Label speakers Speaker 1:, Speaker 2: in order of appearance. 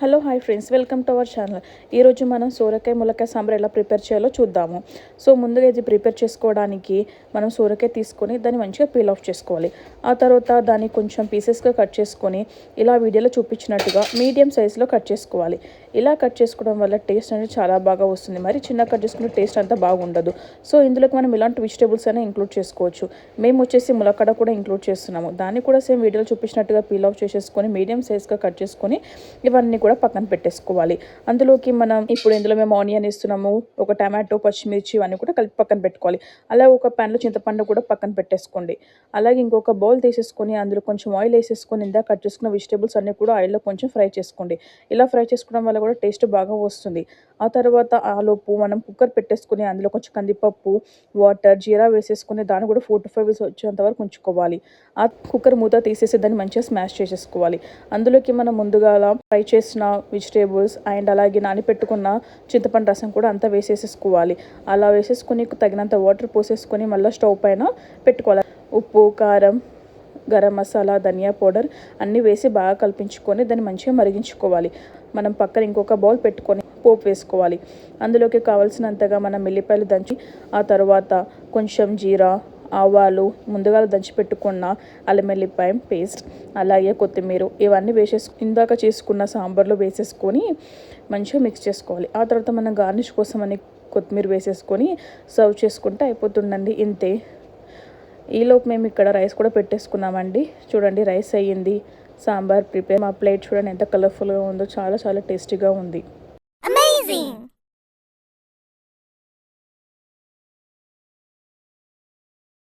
Speaker 1: Hello hi friends. Welcome to our channel. ఈరోజు మనం సోరకాయ ములకాయ సాంబార్ ఎలా ప్రిపేర్ చేయాలో చూద్దాము. సో ముందుగా ఇది ప్రిపేర్ చేసుకోవడానికి మనం సోరకాయ తీసుకొని దాన్ని మంచిగా పీల్ ఆఫ్ చేసుకోవాలి. ఆ తర్వాత దాన్ని కొంచెం పీసెస్గా కట్ చేసుకొని ఇలా వీడియోలో చూపించినట్టుగా మీడియం సైజులో కట్ చేసుకోవాలి. ఇలా కట్ చేసుకోవడం వల్ల టేస్ట్ అనేది చాలా బాగా వస్తుంది. మరి చిన్న కట్ చేసుకుంటే టేస్ట్ అంతా బాగుండదు. సో ఇందులోకి మనం ఇలాంటి వెజిటేబుల్స్ అయినా ఇంక్లూడ్ చేసుకోవచ్చు. మేము వచ్చేసి ములక్కడ కూడా ఇంక్లూడ్ చేస్తున్నాము. దాన్ని కూడా సేమ్ వీడియోలో చూపించినట్టుగా పీల్ ఆఫ్ చేసేసుకొని మీడియం సైజ్గా కట్ చేసుకొని ఇవన్నీ కూడా పక్కన పెట్టేసుకోవాలి. అందులోకి మనం ఇప్పుడు ఇందులో మేము ఆనియన్ ఇస్తున్నాము ఒక టమాటో పచ్చిమిర్చి ఇవన్నీ కూడా కలిపి పక్కన పెట్టుకోవాలి. అలాగే ఒక ప్యాన్లో చింతపండు కూడా పక్కన పెట్టేసుకోండి. అలాగే ఇంకొక బౌల్ తీసేసుకొని అందులో కొంచెం ఆయిల్ వేసేసుకొని ఇందా కట్ చేసుకున్న వెజిటేబుల్స్ అన్నీ కూడా ఆయిల్లో కొంచెం ఫ్రై చేసుకోండి. ఇలా ఫ్రై చేసుకోవడం వల్ల కూడా టేస్ట్ బాగా వస్తుంది. ఆ తర్వాత ఆలోపు మనం కుక్కర్ పెట్టేసుకొని అందులో కొంచెం కందిపప్పు వాటర్ జీరా వేసేసుకొని దాన్ని కూడా ఫోర్ టు ఫైవ్ విజిల్స్ వచ్చేంత వరకు ఉంచుకోవాలి. ఆ కుక్కర్ మూత తీసేసి దాన్ని మంచిగా స్మాష్ చేసేసుకోవాలి. అందులోకి మనం ముందుగా ఫ్రై చేసిన వెజిటేబుల్స్ అండ్ అలాగే నానిపెట్టుకున్న చింతపండు రసం కూడా అంతా వేసేసేసుకోవాలి. అలా వేసేసుకొని తగినంత వాటర్ పోసేసుకొని మళ్ళీ స్టవ్ పైన పెట్టుకోవాలి. ఉప్పు కారం గరం మసాలా ధనియా పౌడర్ అన్నీ వేసి బాగా కల్పించుకొని దాన్ని మంచిగా మరిగించుకోవాలి. మనం పక్కన ఇంకొక బౌల్ పెట్టుకొని పోపు వేసుకోవాలి. అందులోకి కావాల్సినంతగా మనం మిల్లిపాయలు దంచి ఆ తర్వాత కొంచెం జీరా ఆవాలు ముందుగా దంచి పెట్టుకున్న అల్లం పేస్ట్ అలాగే కొత్తిమీర ఇవన్నీ వేసేసు ఇందాక చేసుకున్న సాంబార్లో వేసేసుకొని మంచిగా మిక్స్ చేసుకోవాలి. ఆ తర్వాత మనం గార్నిష్ కోసం అని కొత్తిమీర వేసేసుకొని సర్వ్ చేసుకుంటే అయిపోతుండండి ఇంతే. ఈలోపు మేము ఇక్కడ రైస్ కూడా పెట్టేసుకున్నామండి. చూడండి రైస్ అయ్యింది. సాంబార్ ప్రిపేర్ మా ప్లేట్ చూడండి ఎంత కలర్ఫుల్గా ఉందో చాలా చాలా టేస్టీగా ఉంది.
Speaker 2: అమేజింగ్